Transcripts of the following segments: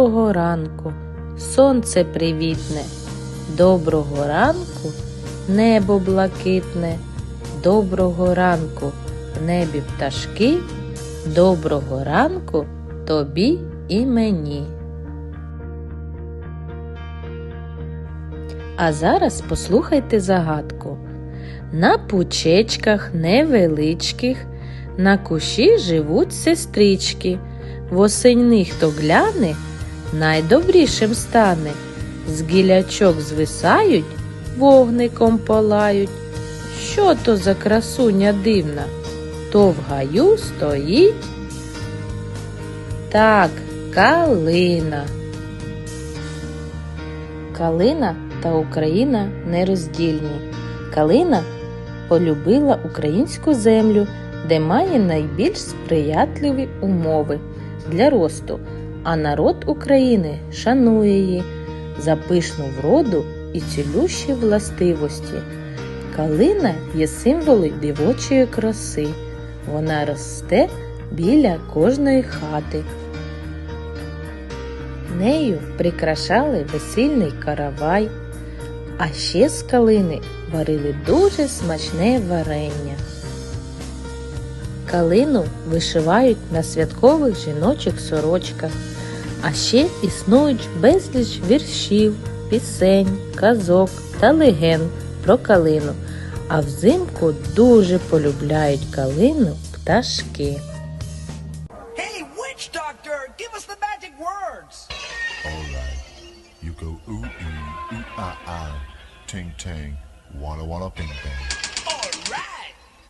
Доброго ранку, сонце привітне, доброго ранку, небо блакитне, доброго ранку, в небі пташки, доброго ранку тобі і мені. А зараз послухайте загадку. На пучечках невеличких на кущі живуть сестрички. Восени хто гляне, найдобрішим стане. З гілячок звисають, вогником палають. Що то за красуня дивна? То в гаю стоїть. Так, калина. Калина та Україна нероздільні. Калина полюбила українську землю, де має найбільш сприятливі умови для росту, а народ України шанує її за пишну вроду і цілющі властивості. Калина є символом дівочої краси. Вона росте біля кожної хати. Нею прикрашали весільний каравай, а ще з калини варили дуже смачне варення. Калину вишивають на святкових жіночих сорочках, а ще існують безліч віршів, пісень, казок та легенд про калину. А взимку дуже полюбляють калину пташки. Hey, witch doctor, give us the magic words. Alright. You go ooh ee, ooh ah ah,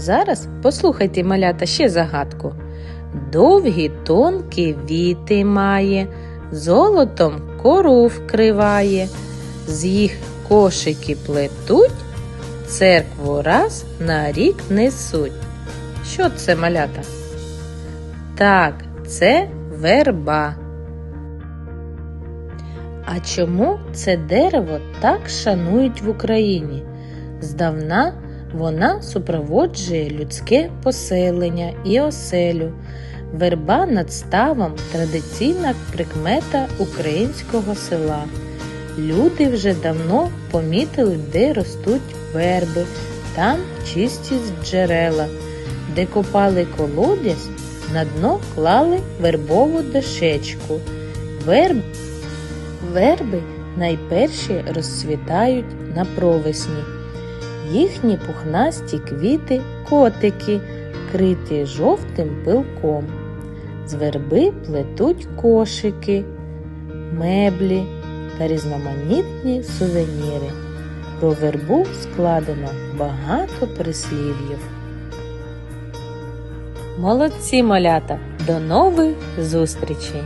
зараз послухайте, малята, ще загадку. Довгі тонкі віти має, золотом кору вкриває, з їх кошики плетуть, церкву раз на рік несуть. Що це малята? Так, це верба. А чому це дерево так шанують в Україні? Здавна вона супроводжує людське поселення і оселю. Верба над ставом традиційна прикмета українського села. Люди вже давно помітили, де ростуть верби, там чисті джерела, де копали колодязь, на дно клали вербову дощечку. Верб... Верби найперші розцвітають на провесні. Їхні пухнасті квіти котики, криті жовтим пилком. З верби плетуть кошики, меблі та різноманітні сувеніри. Про вербу складено багато прислів'їв. Молодці малята! До нових зустрічей!